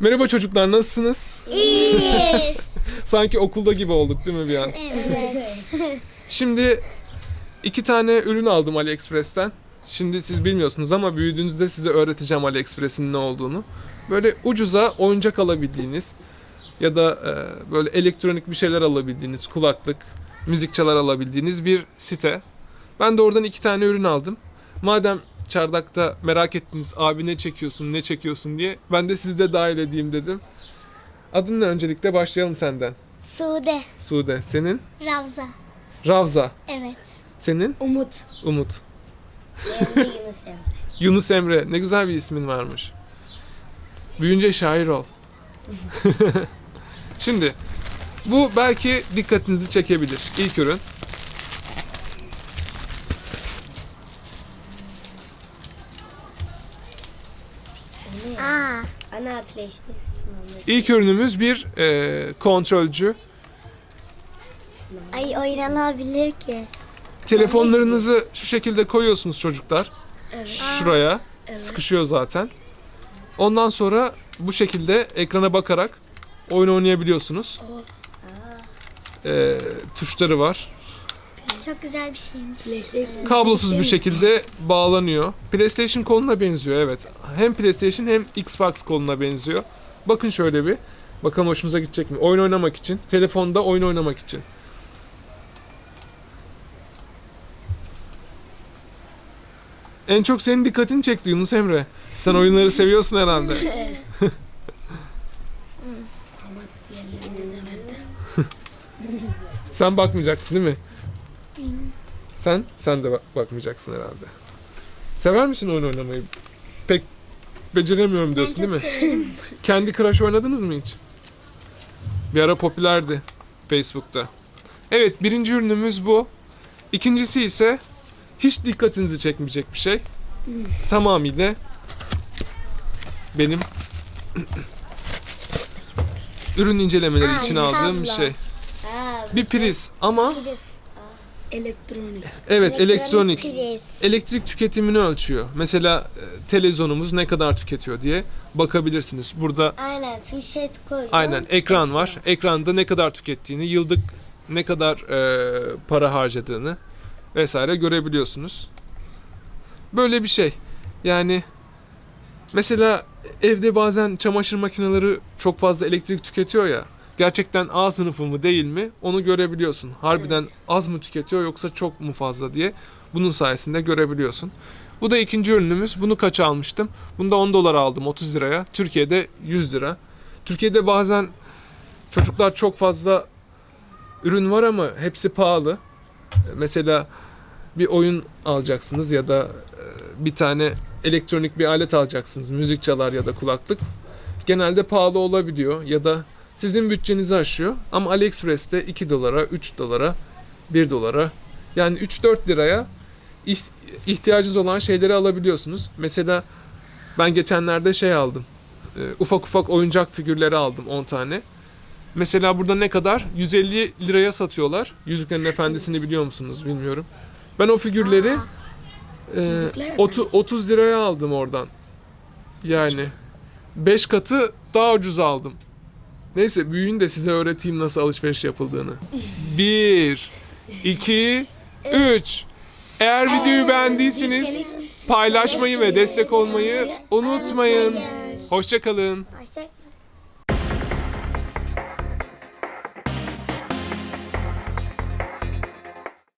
Merhaba çocuklar nasılsınız? İyiyiz. Sanki okulda gibi olduk değil mi bir an? evet. Şimdi iki tane ürün aldım AliExpress'ten. Şimdi siz bilmiyorsunuz ama büyüdüğünüzde size öğreteceğim AliExpress'in ne olduğunu. Böyle ucuza oyuncak alabildiğiniz ya da e, böyle elektronik bir şeyler alabildiğiniz, kulaklık, müzikçalar alabildiğiniz bir site. Ben de oradan iki tane ürün aldım. Madem çardakta merak ettiniz abi ne çekiyorsun, ne çekiyorsun diye ben de sizi de dahil edeyim dedim. Adın ne öncelikle başlayalım senden. Sude. Sude. Senin? Ravza. Ravza. Evet. Senin? Umut. Umut. Emre Yunus Emre. Yunus Emre. Ne güzel bir ismin varmış. Büyünce şair ol. Şimdi bu belki dikkatinizi çekebilir. İlk ürün. Aa. Ana. İlk ürünümüz bir e, kontrolcü. Ay oynanabilir ki. Telefonlarınızı şu şekilde koyuyorsunuz çocuklar. Şuraya. Sıkışıyor zaten. Ondan sonra bu şekilde ekrana bakarak oyun oynayabiliyorsunuz. E, tuşları var. Çok güzel bir şeymiş. PlayStation. kablosuz bir şekilde bağlanıyor. PlayStation koluna benziyor evet. Hem PlayStation hem Xbox koluna benziyor. Bakın şöyle bir. Bakalım hoşunuza gidecek mi? Oyun oynamak için. Telefonda oyun oynamak için. En çok senin dikkatini çekti Yunus Emre. Sen oyunları seviyorsun herhalde. Sen bakmayacaksın değil mi? Sen? Sen de bak- bakmayacaksın herhalde. Sever misin oyun oynamayı? Pek beceremiyorum diyorsun değil mi? Kendi Crush oynadınız mı hiç? Bir ara popülerdi Facebook'ta. Evet birinci ürünümüz bu. İkincisi ise hiç dikkatinizi çekmeyecek bir şey. Tamamıyla benim ürün incelemeleri için aldığım bir şey. Bir priz ama elektronik. evet elektronik. priz. elektrik tüketimini ölçüyor. Mesela e, televizyonumuz ne kadar tüketiyor diye bakabilirsiniz. Burada Aynen fişet koy. aynen ekran var. Ekranda ne kadar tükettiğini, yıllık ne kadar e, para harcadığını vesaire görebiliyorsunuz. Böyle bir şey. Yani mesela evde bazen çamaşır makineleri çok fazla elektrik tüketiyor ya. Gerçekten A sınıfı mı değil mi onu görebiliyorsun. Harbiden az mı tüketiyor yoksa çok mu fazla diye bunun sayesinde görebiliyorsun. Bu da ikinci ürünümüz. Bunu kaça almıştım? Bunu da 10 dolar aldım 30 liraya. Türkiye'de 100 lira. Türkiye'de bazen çocuklar çok fazla ürün var ama hepsi pahalı. Mesela bir oyun alacaksınız ya da e, bir tane elektronik bir alet alacaksınız. Müzik çalar ya da kulaklık. Genelde pahalı olabiliyor ya da sizin bütçenizi aşıyor. Ama AliExpress'te 2 dolara, 3 dolara, 1 dolara yani 3-4 liraya ihtiyacınız olan şeyleri alabiliyorsunuz. Mesela ben geçenlerde şey aldım. E, ufak ufak oyuncak figürleri aldım 10 tane. Mesela burada ne kadar? 150 liraya satıyorlar. Yüzüklerin Efendisi'ni biliyor musunuz bilmiyorum. Ben o figürleri e, Yüzükler otu- 30 liraya aldım oradan. Yani 5 katı daha ucuz aldım. Neyse büyüyün de size öğreteyim nasıl alışveriş yapıldığını. 1 2 3 Eğer videoyu beğendiyseniz paylaşmayı ve destek olmayı unutmayın. Hoşçakalın.